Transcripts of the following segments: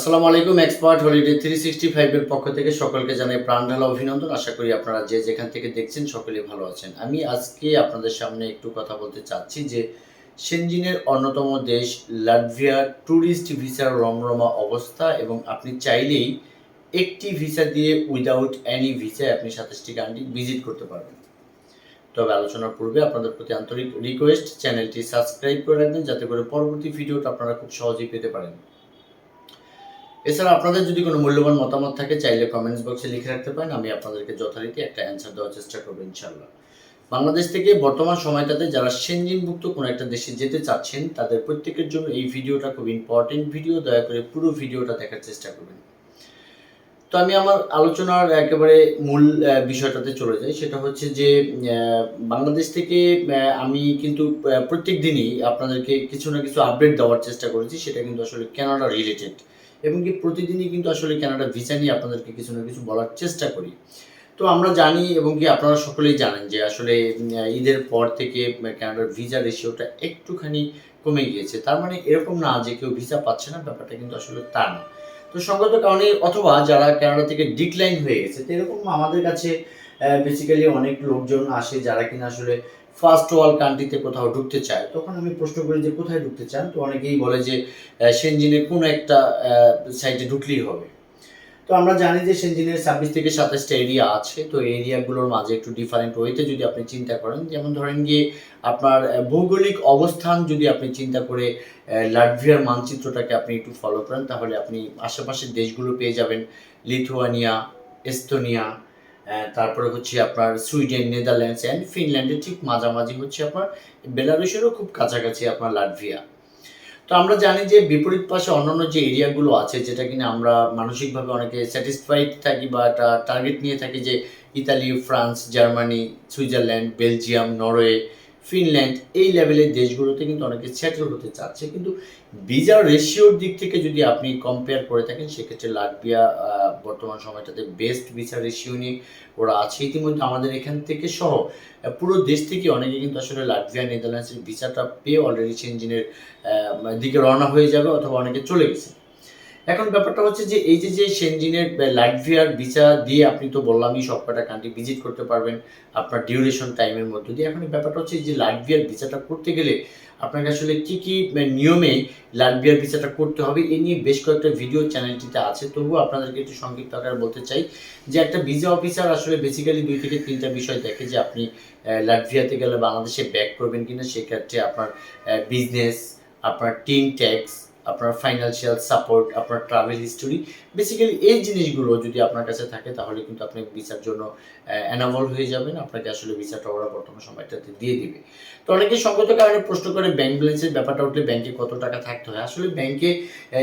আসসালামু আলাইকুম expert holiday three sixty ফাইভের পক্ষ থেকে সকলকে জানাই প্রাণ ঢালা অভিনন্দন। আশা করি আপনারা যে যেখান থেকে দেখছেন সকলেই ভালো আছেন। আমি আজকে আপনাদের সামনে একটু কথা বলতে চাচ্ছি যে, সেনজিনের অন্যতম দেশ লাটভিয়ার ট্যুরিস্ট ভিসার রমরমা অবস্থা এবং আপনি চাইলেই একটি ভিসা দিয়ে উইদাউট এনি ভিসায় আপনি সাতাশটি কান্ট্রি ভিজিট করতে পারবেন। তবে আলোচনার পূর্বে আপনাদের প্রতি আন্তরিক রিকোয়েস্ট চ্যানেলটি সাবস্ক্রাইব করে রাখবেন যাতে করে পরবর্তী ভিডিওটা আপনারা খুব সহজেই পেতে পারেন। এছাড়া আপনাদের যদি কোনো মূল্যবান মতামত থাকে, চাইলে কমেন্টস বক্সে লিখে রাখতে পারেন। আমি আপনাদেরকে যথারীতি একটা অ্যান্সার দেওয়ার চেষ্টা করব ইনশাল্লাহ বাংলাদেশ থেকে বর্তমান সময়টাতে যারা সেনজিনভুক্ত কোনো একটা দেশে যেতে চাচ্ছেন, তাদের প্রত্যেকের জন্য এই ভিডিওটা খুব ইম্পর্টেন্ট ভিডিও দয়া করে পুরো ভিডিওটা দেখার চেষ্টা করবেন। তো আমি আমার আলোচনার একেবারে মূল বিষয়টাতে চলে যাই। সেটা হচ্ছে যে বাংলাদেশ থেকে আমি কিন্তু প্রত্যেক দিনই আপনাদেরকে কিছু না কিছু আপডেট দেওয়ার চেষ্টা করেছি। সেটা কিন্তু আসলে কানাডা রিলেটেড এবং কি প্রতিদিনই কিন্তু আসলে কানাডা ভিসা নিয়ে আপনাদেরকে কিছু না কিছু বলার চেষ্টা করি। তো আমরা জানি এবং কি আপনারা সকলেই জানেন যে আসলে ঈদের পর থেকে কানাডার ভিসা রেশিওটা একটুখানি কমে গিয়েছে। তার মানে এরকম না যে কেউ ভিসা পাচ্ছে না, ব্যাপারটা কিন্তু আসলে তা না। তো সঙ্গত কারণে অথবা যারা কানাডা থেকে ডিক্লাইন হয়ে গেছে, তো এরকম আমাদের কাছে বেসিক্যালি অনেক লোকজন আসে যারা কিনা আসলে ফার্স্ট ওয়ার্ল্ড কান্ট্রিতে কোথাও ঢুকতে চায়। তখন আমি প্রশ্ন করি যে কোথায় ঢুকতে চান? তো অনেকেই বলে যে আহ, সেনজিনের কোনো একটা সাইটে ঢুকলেই হবে। তো আমরা জানি যে সেনজিনের ছাব্বিশ থেকে সাতাশটা এরিয়া আছে। তো এরিয়াগুলোর মাঝে একটু ডিফারেন্ট ওয়েতে যদি আপনি চিন্তা করেন যেমন ধরেন গিয়ে আপনার ভৌগোলিক অবস্থান যদি আপনি চিন্তা করে লাটভিয়ার মানচিত্রটাকে আপনি একটু ফলো করেন তাহলে আপনি আশেপাশের দেশগুলো পেয়ে যাবেন। লিথুয়ানিয়া এস্তোনিয়া তারপরে হচ্ছে আপনার সুইডেন, নেদারল্যান্ডস অ্যান্ড ফিনল্যান্ডের ঠিক মাঝামাঝি হচ্ছে আপনার বেলারুশেরও খুব কাছাকাছি আপনার লাটভিয়া। তো আমরা জানি যে বিপরীত পাশে অন্যান্য যে এরিয়াগুলো আছে যেটা কিনা আমরা মানসিকভাবে অনেকে স্যাটিসফাইড থাকি বা একটা টার্গেট নিয়ে থাকি যে Italy, France, Germany, Switzerland, Belgium, Norway Finland এই লেভেলের দেশগুলোতে কিন্তু অনেকে সেটেল হতে চাচ্ছে। কিন্তু ভিসার রেশিওর দিক থেকে যদি আপনি কম্পেয়ার করে থাকেন সেক্ষেত্রে লাটভিয়া বর্তমান সময়টাতে বেস্ট ভিসা রেশিও নিয়ে ওরা আছে। ইতিমধ্যে আমাদের এখান থেকে সহ পুরো দেশ থেকে অনেকে কিন্তু আসলে লাটভিয়া নেদারল্যান্ডসের ভিসাটা পেয়ে অলরেডি সেনজিনের আহ, দিকে রওনা হয়ে যাবে অথবা অনেকে চলে গেছে। এখন ব্যাপারটা হচ্ছে যে এই যে যে সেনজিনের লাটভিয়ার ভিসা দিয়ে আপনি তো বললামই সব কটা কান্ট্রি ভিজিট করতে পারবেন আপনার ডিউরেশন টাইমের মধ্যে দিয়ে। এখন ব্যাপারটা হচ্ছে যে লাটভিয়ার ভিসাটা করতে গেলে আপনাকে আসলে কি কি নিয়মে লাটভিয়ার ভিসাটা করতে হবে এ নিয়ে বেশ কয়েকটা ভিডিও চ্যানেলটিতে আছে। তবুও আপনাদেরকে একটু সংক্ষিপ্ত আকারে বলতে চাই যে একটা ভিসা অফিসার আসলে বেসিক্যালি দুই থেকে তিনটা বিষয় দেখে যে আপনি লাটভিয়াতে গেলে বাংলাদেশে ব্যাক করবেন কিনা, সেক্ষেত্রে আপনার বিজনেস আপনার টিম ট্যাক্স আপনার ফাইন্যান্সিয়াল সাপোর্ট আপনার ট্রাভেল হিস্টোরি বেসিক্যালি এই জিনিসগুলো যদি আপনার কাছে থাকে, তাহলে কিন্তু আপনি ভিসার জন্য অ্যানাভল হয়ে যাবেন। আপনাকে আসলে ভিসাটা ওরা বর্তমান সময়টাতে দিয়ে দিবে। তো অনেকে সঙ্গত কারণে প্রশ্ন করে ব্যাংক ব্যালেন্সের ব্যাপারটা উঠলে ব্যাংকে কত টাকা থাকতে হয়? আসলে ব্যাংকে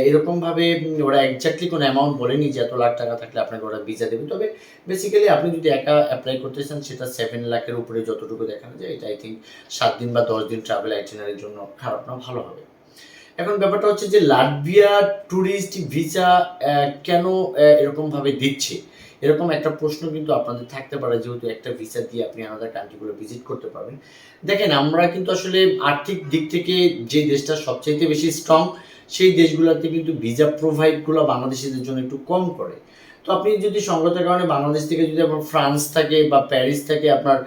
এরকমভাবে ওরা একজাক্টলি কোনো অ্যামাউন্ট বলেনি যে এত লাখ টাকা থাকলে আপনাকে ওরা ভিসা দেবে। তবে বেসিক্যালি আপনি যদি একা অ্যাপ্লাই করতে চান, সেটা সেভেন লাখের উপরে যতটুকু দেখানো যায়, এটা আই থিঙ্ক সাত দিন বা দশ দিন ট্রাভেল আইটেনারির জন্য খারাপ না, ভালো হবে। এখন ব্যাপারটা হচ্ছে যে লাটভিয়া ট্যুরিস্ট ভিসা কেন এরকম ভাবে দিচ্ছে? এরকম একটা প্রশ্ন কিন্তু আপনাদের থাকতে পারে, যেহেতু একটা ভিসা দিয়ে আপনি আলাদা কান্ট্রিগুলো ভিজিট করতে পারবেন। দেখেন, আমরা কিন্তু আসলে আর্থিক দিক থেকে যে দেশটা সবচাইতে বেশি স্ট্রং সেই দেশগুলোতে কিন্তু ভিসা প্রোভাইডগুলো বাংলাদেশিদের জন্য একটু কম করে। তো আপনি যদি সংগতের কারণে বাংলাদেশ থেকে যদি আপনার ফ্রান্স থাকে বা প্যারিস থাকে আপনার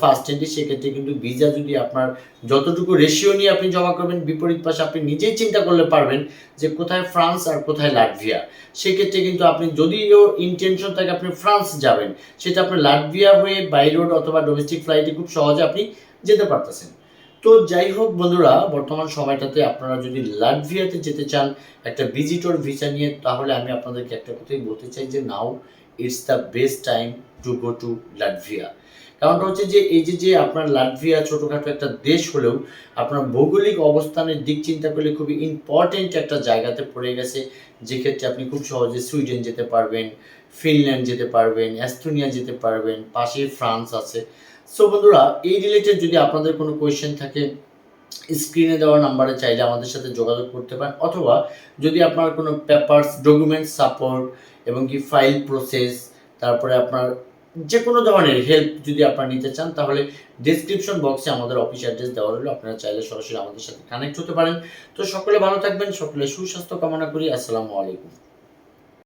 ফার্স্ট এন্ট্রি সেক্ষেত্রে কিন্তু ভিসা যদি আপনার যতটুকু রেশিও নিয়ে আপনি জমা করবেন, বিপরীত পাশে আপনি নিজেই চিন্তা করলে পারবেন যে কোথায় ফ্রান্স আর কোথায় লাটভিয়া সেক্ষেত্রে কিন্তু আপনি যদিও ইন্টেনশন থাকে আপনি ফ্রান্স যাবেন, সেটা আপনার লাটভিয়া হয়ে বাই রোড অথবা ডোমেস্টিক ফ্লাইটে খুব সহজে আপনি যেতে পারতেছেন। তো যাই হোক বন্ধুরা, বর্তমান সময়টাতে আপনারা যদি লাটভিয়াতে যেতে চান, একটা ভিজিটর ভিসা নিয়ে, তাহলে আমি আপনাদেরকে একটা কথাই বলতে চাই যে now it's the best time to go to Latvia. কারণটা হচ্ছে যে এই যে যে আপনার লাটভিয়া ছোটোখাটো একটা দেশ হলেও আপনার ভৌগোলিক অবস্থানের দিক চিন্তা করলে খুবই ইম্পর্টেন্ট একটা জায়গাতে পড়ে গেছে, যেক্ষেত্রে আপনি খুব সহজে সুইডেন যেতে পারবেন ফিনল্যান্ড যেতে পারবেন অ্যাস্তোনিয়া যেতে পারবেন, পাশে ফ্রান্স আছে। সো বন্ধুরা, এই রিলেটেড যদি আপনাদের কোনো কোয়েশ্চেন থাকে স্ক্রিনে দেওয়া নাম্বারে চাইলে আমাদের সাথে যোগাযোগ করতে পারেন, অথবা যদি আপনার কোনো পেপারস ডকুমেন্টস সাপোর্ট এবং কি ফাইল প্রসেস তারপরে আপনার যে কোনো ধরনের হেল্প যদি আপনারা নিতে চান, তাহলে ডিসক্রিপশন বক্সে আমাদের অফিস অ্যাড্রেস দেওয়া রইল, আপনারা চাইলে সরাসরি আমাদের সাথে কানেক্ট হতে পারেন। তো সকলে ভালো থাকবেন, সকলে সুস্বাস্থ্য কামনা করি, আসসালামু আলাইকুম।